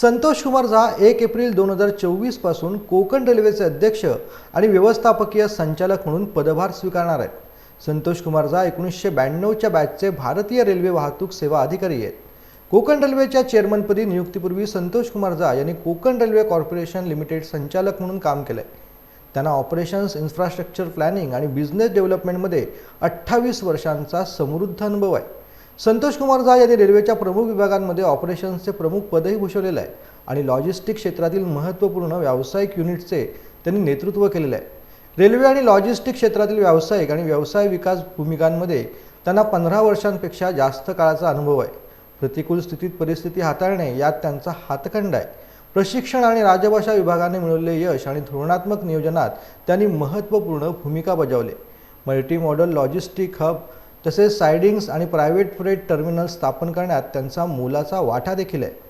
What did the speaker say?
संतोष कुमार झा एक एप्रिल दोन हजार चोवीसपासून कोकण रेल्वेचे अध्यक्ष आणि व्यवस्थापकीय संचालक म्हणून पदभार स्वीकारणार आहेत. संतोष कुमार झा एकोणीसशे ब्याण्णवच्या बॅचचे भारतीय रेल्वे वाहतूक सेवा अधिकारी आहेत. कोकण रेल्वेच्या चेअरमनपदी नियुक्तीपूर्वी संतोष कुमार झा यांनी कोकण रेल्वे कॉर्पोरेशन लिमिटेड संचालक म्हणून काम केलं आहे त्यांना ऑपरेशन्स इन्फ्रास्ट्रक्चर प्लॅनिंग आणि बिझनेस डेव्हलपमेंटमध्ये अठ्ठावीस वर्षांचा समृद्ध अनुभव आहे. संतोष कुमार झा यांनी रेल्वेच्या प्रमुख विभागांमध्ये ऑपरेशन्सचे प्रमुख पदही भूषवलेलं आहे आणि लॉजिस्टिक क्षेत्रातील महत्त्वपूर्ण व्यावसायिक युनिटचे त्यांनी नेतृत्व केलेलं आहे. रेल्वे आणि लॉजिस्टिक क्षेत्रातील व्यावसायिक आणि व्यवसाय विकास भूमिकांमध्ये त्यांना पंधरा वर्षांपेक्षा जास्त काळाचा अनुभव आहे. प्रतिकूल स्थितीत परिस्थिती हाताळणे यात त्यांचा हातखंड आहे. प्रशिक्षण आणि राजभाषा विभागाने मिळवलेले यश आणि धोरणात्मक नियोजनात त्यांनी महत्त्वपूर्ण भूमिका बजावली. मल्टी मॉडल लॉजिस्टिक हब तसेच सायडिंग्स आणि प्रायव्हेट फ्रेट टर्मिनल स्थापन करण्यात त्यांचा मोलाचा वाटा देखील आहे.